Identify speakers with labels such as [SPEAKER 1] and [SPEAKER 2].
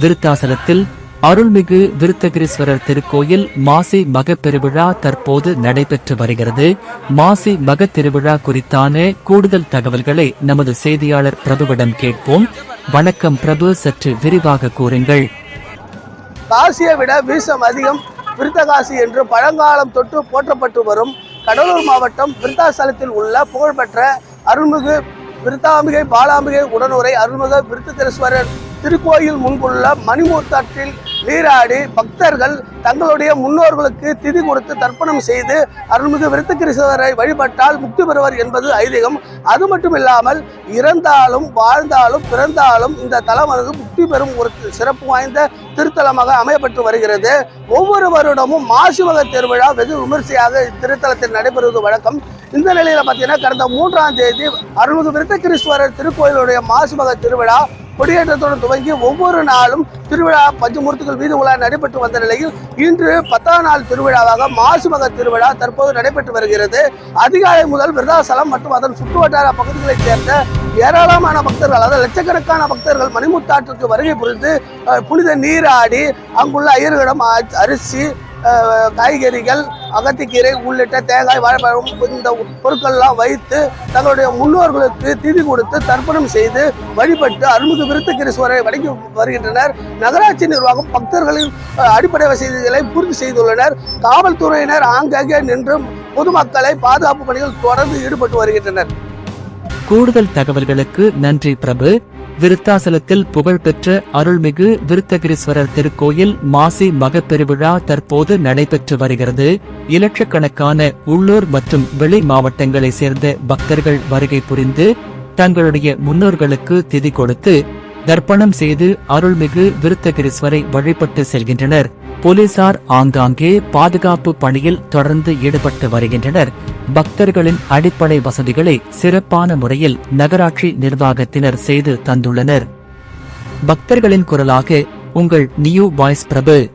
[SPEAKER 1] விருத்தாசலத்தில் அருள்மிகு விருத்தகிரீஸ்வரர் திருக்கோயில் மாசி மகப் பெருவிழா தற்போது நடைபெற்று வருகிறது. மாசி மகத் திருவிழா குறித்தான கூடுதல் தகவல்களை நமது செய்தியாளர் பிரபுவிடம் கேட்போம். வணக்கம் பிரபு சற்று விரிவாக கூறுங்கள்.
[SPEAKER 2] காசியை விட வீசம் அதிகம். விருத்தகாசி என்று பழங்காலம் தொட்டு போற்றப்பட்டு வரும். கடலூர் மாவட்டம் விருத்தாசலத்தில் உள்ள புகழ்பெற்ற அருள்மிகு விருத்தாம்பிகை பாலாம்பிகை உடனுரை அருள்மிகு விருத்த திருக்கோயில் முன்புள்ள மணிமூர்த்தத்தில் நீராடி பக்தர்கள் தங்களுடைய முன்னோர்களுக்கு திதி கொடுத்து தர்ப்பணம் செய்து அருள்மிகு விருத்தகிரீஸ்வரரை வழிபட்டால் முக்தி பெறுவர் என்பது ஐதீகம். அது மட்டும் இல்லாமல் இறந்தாலும் வாழ்ந்தாலும் பிறந்தாலும் இந்த தலமானது முக்தி பெறும் ஒரு சிறப்பு வாய்ந்த திருத்தலமாக அமையப்பட்டு வருகிறது. ஒவ்வொரு வருடமும் மாசிமக திருவிழா வெகு விமர்சையாக இத்திருத்தலத்தில் நடைபெறுவது வழக்கம். இந்த நிலையில் பார்த்தீங்கன்னா கடந்த மூன்றாம் தேதி அருள்மிகு விருத்தகிரீஸ்வரர் திருக்கோயிலுடைய மாசிமக திருவிழா கொடியேற்றத்துடன் துவங்கி ஒவ்வொரு நாளும் திருவிழா பஞ்சமூர்த்திகள் வீதி உலா நடைபெற்று வந்த நிலையில் இன்று பத்தாம் நாள் திருவிழாவாக மாசுமக திருவிழா தற்போது நடைபெற்று வருகிறது. அதிகாலை முதல் விருதாசலம் மற்றும் அதன் சுற்றுவட்டார பகுதிகளைச் சேர்ந்த ஏராளமான பக்தர்கள் அதாவது லட்சக்கணக்கான பக்தர்கள் மணிமுத்தாற்றுக்கு வருகை புரிந்து புனித நீராடி அங்குள்ள ஐயர்களிடம் அரிசி காய்கறிகள் அகத்திக்கீரை உள்ளிட்ட தேங்காய் வாழைப்பழம் இந்த பொருட்கள்லாம் வைத்து தங்களுடைய முன்னோர்களுக்கு திதி கொடுத்து தர்ப்பணம் செய்து வழிபட்டு அருள்மிகு விருத்தகிரீஸ்வரரை வணங்கி வருகின்றனர். நகராட்சி நிர்வாகம் பக்தர்களின் அடிப்படை வசதிகளை பூர்த்தி செய்துள்ளனர். காவல்துறையினர் ஆங்காங்கே நின்று பொதுமக்களை பாதுகாப்பு பணிகள் தொடர்ந்து ஈடுபட்டு வருகின்றனர்.
[SPEAKER 1] கூடுதல் தகவல்களுக்கு நன்றி பிரபு. விருத்தாசலத்தில் புகழ்பெற்ற அருள்மிகு விருத்தகிரீஸ்வரர் திருக்கோயில் மாசி மகப்பெருவிழா தற்போது நடைபெற்று வருகிறது. இலட்சக்கணக்கான உள்ளூர் மற்றும் வெளி மாவட்டங்களைச் சேர்ந்த பக்தர்கள் வருகை புரிந்து தங்களுடைய முன்னோர்களுக்கு திதி கொடுத்து தர்ப்பணம் செய்து அருள்மிகு விருத்தகிரீஸ்வரை வழிபட்டு செல்கின்றனர். போலீசார் ஆங்காங்கே பாதுகாப்பு பணியில் தொடர்ந்து ஈடுபட்டு வருகின்றனர். பக்தர்களின் அடிப்படை வசதிகளை சிறப்பான முறையில் நகராட்சி நிர்வாகத்தினர் செய்து தந்துள்ளனர். பக்தர்களின் குரலாக உங்கள் நியூ வாய்ஸ் பிரபு